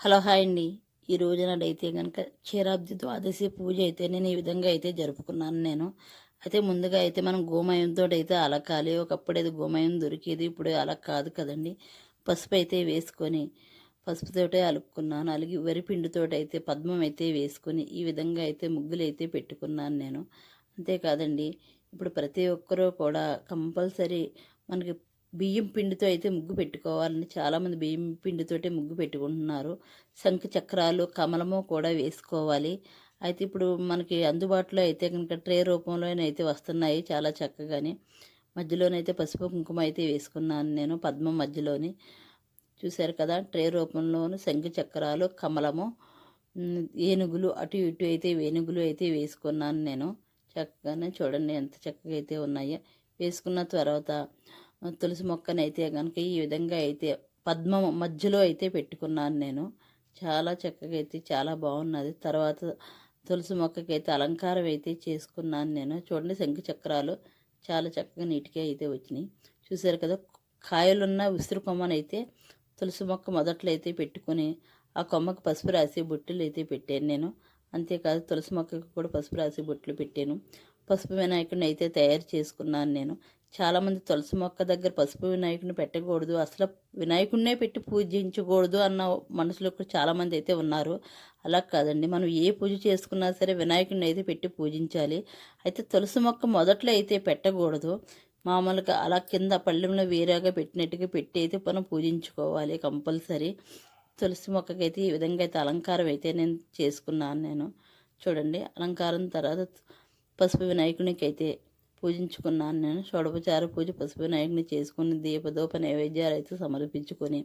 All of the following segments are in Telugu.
హలో హాయ్ అండి. ఈ రోజు నాడైతే కనుక క్షీరాబ్ది ద్వాదశి పూజ అయితే నేను ఈ విధంగా అయితే జరుపుకున్నాను నేను. అయితే ముందుగా అయితే మనం గోమయంతో అయితే అలకాలి. ఒకప్పుడు అది గోమయం దొరికేది ఇప్పుడు అలా కాదు కదండి. పసుపు అయితే వేసుకొని పసుపుతోటే అలుక్కున్నాను. అలాగే వరిపిండితో అయితే పద్మం అయితే వేసుకొని ఈ విధంగా అయితే ముగ్గులు అయితే పెట్టుకున్నాను నేను. అంతేకాదండి ఇప్పుడు ప్రతి ఒక్కరూ కూడా కంపల్సరీ మనకి బియ్యం పిండితో అయితే ముగ్గు పెట్టుకోవాలని చాలామంది బియ్యం పిండితోటే ముగ్గు పెట్టుకుంటున్నారు. శంఖ చక్రాలు కమలము కూడా వేసుకోవాలి. అయితే ఇప్పుడు మనకి అందుబాటులో అయితే కనుక ట్రే రూపంలోనైతే వస్తున్నాయి చాలా చక్కగాని. మధ్యలోనైతే పసుపు కుంకుమ అయితే వేసుకున్నాను నేను పద్మం మధ్యలోని. చూశారు కదా ట్రే రూపంలోను శంఖ చక్రాలు కమలము ఏనుగులు అటు ఇటు అయితే ఏనుగులు అయితే వేసుకున్నాను నేను. చక్కగానే చూడండి ఎంత చక్కగా అయితే ఉన్నాయో. వేసుకున్న తర్వాత తులసి మొక్కనైతే కనుక ఈ విధంగా అయితే పద్మం మధ్యలో అయితే పెట్టుకున్నాను నేను. చాలా చక్కగా అయితే చాలా బాగున్నది. తర్వాత తులసి మొక్కకి అయితే అలంకారం అయితే చేసుకున్నాను నేను. చూడండి శంఖ చక్రాలు చాలా చక్కగా నీట్గా అయితే వచ్చినాయి. చూసారు కదా కాయలున్న ఉసిరి కొమ్మనైతే తులసి మొక్క మొదట్లో అయితే పెట్టుకొని ఆ కొమ్మకు పసుపు రాసి బొట్టులు అయితే పెట్టాను నేను. అంతేకాదు తులసి మొక్కకు కూడా పసుపు రాసి బొట్లు పెట్టాను. పసుపు వినాయకుడిని అయితే తయారు చేసుకున్నాను నేను. చాలామంది తులసి మొక్క దగ్గర పసుపు వినాయకుడిని పెట్టకూడదు అసలు వినాయకుడినే పెట్టి పూజించకూడదు అన్న మనసులో కూడా చాలామంది అయితే ఉన్నారు. అలా కాదండి మనం ఏ పూజ చేసుకున్నా సరే వినాయకుడిని అయితే పెట్టి పూజించాలి. అయితే తులసి మొక్క మొదట్లో అయితే పెట్టకూడదు. మామూలుగా అలా కింద పళ్ళెంలో వేరేగా పెట్టినట్టుగా పెట్టి అయితే మనం పూజించుకోవాలి కంపల్సరీ. తులసి మొక్కకైతే ఈ విధంగా అయితే అలంకారం అయితే నేను చేసుకున్నాను నేను. చూడండి అలంకారం తర్వాత పసుపు వినాయకునికి అయితే పూజించుకున్నాను నేను. షోడపచార పూజ పసుపు వినాయకుని చేసుకుని దీపదోప నైవేద్యాలు అయితే సమర్పించుకొని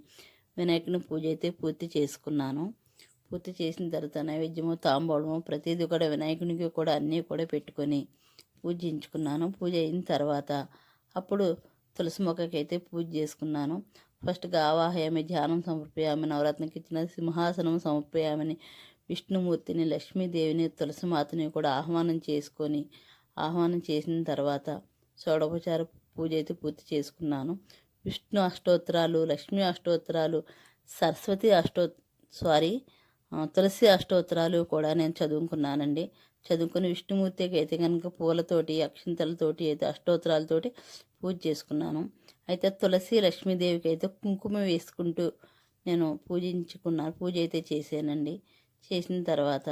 వినాయకుని పూజ అయితే పూర్తి చేసుకున్నాను. పూర్తి చేసిన తర్వాత నైవేద్యము తాంబూలము ప్రతిదీ కూడా వినాయకునికి కూడా అన్నీ కూడా పెట్టుకొని పూజించుకున్నాను. పూజ అయిన తర్వాత అప్పుడు తులసి మొక్కకి అయితే పూజ చేసుకున్నాను. ఫస్ట్గా ఆవాహయామి ధ్యానం సమర్పయామి నవరత్నకి ఇచ్చిన సింహాసనం సమర్పయామని విష్ణుమూర్తిని లక్ష్మీదేవిని తులసిమాతని కూడా ఆహ్వానం చేసుకొని ఆహ్వానం చేసిన తర్వాత షోడోపచార పూజ అయితే పూర్తి చేసుకున్నాను. విష్ణు అష్టోత్తరాలు లక్ష్మీ అష్టోత్తరాలు సరస్వతి అష్టో సారీ తులసి అష్టోత్తరాలు కూడా నేను చదువుకున్నానండి. చదువుకుని విష్ణుమూర్తికి అయితే కనుక పూలతోటి అక్షింతలతోటి అయితే అష్టోత్తరాలతోటి పూజ చేసుకున్నాను. అయితే తులసి లక్ష్మీదేవికి అయితే కుంకుమ వేసుకుంటూ నేను పూజించుకున్నాను పూజ అయితే చేశానండి. చేసిన తర్వాత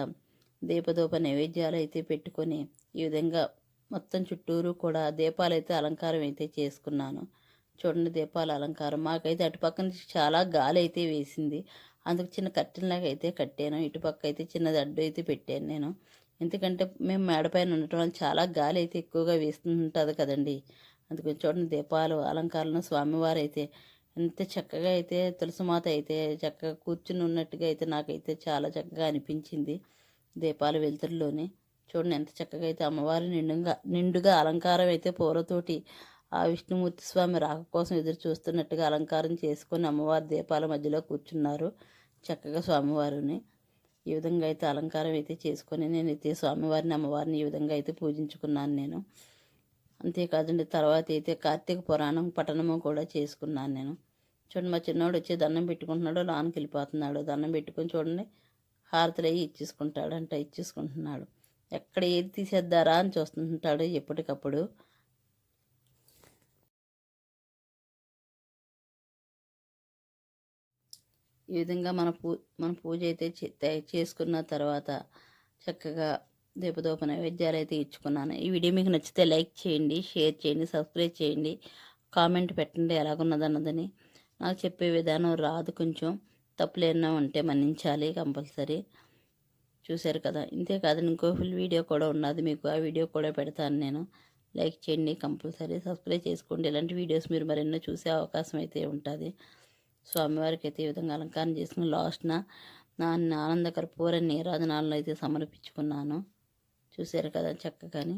దీపదూప నైవేద్యాలు అయితే పెట్టుకొని ఈ విధంగా మొత్తం చుట్టూరు కూడా దీపాలు అయితే అలంకారం అయితే చేసుకున్నాను. చూడండి దీపాల అలంకారం. మాకైతే అటుపక్క నుంచి చాలా గాలి అయితే వేసింది. అందుకు చిన్న కట్టెలాగా అయితే కట్టాను. ఇటుపక్క అయితే చిన్నది అడ్డు అయితే పెట్టాను నేను. ఎందుకంటే మేము మేడపైన ఉండటం వల్ల చాలా గాలి అయితే ఎక్కువగా వేస్తుంటుంది కదండి. అందుకని చూడండి దీపాలు అలంకారాలను స్వామివారు అయితే ఎంత చక్కగా అయితే తులసిమాత అయితే చక్కగా కూర్చుని ఉన్నట్టుగా అయితే నాకైతే చాలా చక్కగా అనిపించింది దీపాల వెలుతురులోనే. చూడండి ఎంత చక్కగా అయితే అమ్మవారి నిండుగా నిండుగా అలంకారం అయితే పూలతోటి ఆ విష్ణుమూర్తి స్వామి రాక కోసం ఎదురు చూస్తున్నట్టుగా అలంకారం చేసుకొని అమ్మవారి దీపాల మధ్యలో కూర్చున్నారు చక్కగా స్వామివారిని. ఈ విధంగా అయితే అలంకారం అయితే చేసుకొని నేనైతే స్వామివారిని అమ్మవారిని ఈ విధంగా అయితే పూజించుకున్నాను నేను. అంతేకాదండి తర్వాత అయితే కార్తీక పురాణం పఠనము కూడా చేసుకున్నాను నేను. చూడండి మా చిన్నోడు వచ్చి దండం పెట్టుకుంటున్నాడు లోనికి వెళ్ళిపోతున్నాడు. దండం పెట్టుకొని చూడండి హారతులు అయ్యి ఇచ్చేసుకుంటాడు అంట ఇచ్చేసుకుంటున్నాడు. ఎక్కడ ఏది తీసేద్దారా అని చూస్తుంటాడు ఎప్పటికప్పుడు. ఈ విధంగా మన పూ మన పూజ అయితే చే- చేసుకున్న తర్వాత చక్కగా దీపదోప నైవేద్యాలు అయితే ఇచ్చుకున్నాను. ఈ వీడియో మీకు నచ్చితే లైక్ చేయండి షేర్ చేయండి సబ్స్క్రైబ్ చేయండి కామెంట్ పెట్టండి ఎలాగున్నదన్నదని. నాకు చెప్పే విధానం రాదు కొంచెం. తప్పులు ఏమన్నా ఉంటే మన్నించాలి కంపల్సరీ. చూశారు కదా? ఇంతే కాదు ఇంకో ఫుల్ వీడియో కూడా ఉన్నది మీకు. ఆ వీడియో కూడా పెడతాను నేను. లైక్ చేయండి కంపల్సరీ. సబ్స్క్రైబ్ చేసుకోండి. ఇలాంటి వీడియోస్ మీరు మరెన్నో చూసే అవకాశం అయితే ఉంటుంది. స్వామివారికి అయితే ఈ విధంగా అలంకారం చేసుకుని లాస్ట్న నా ఆనందకర పూర నీరాజనాలను అయితే సమర్పించుకున్నాను. చూశారు కదా చక్కగాని.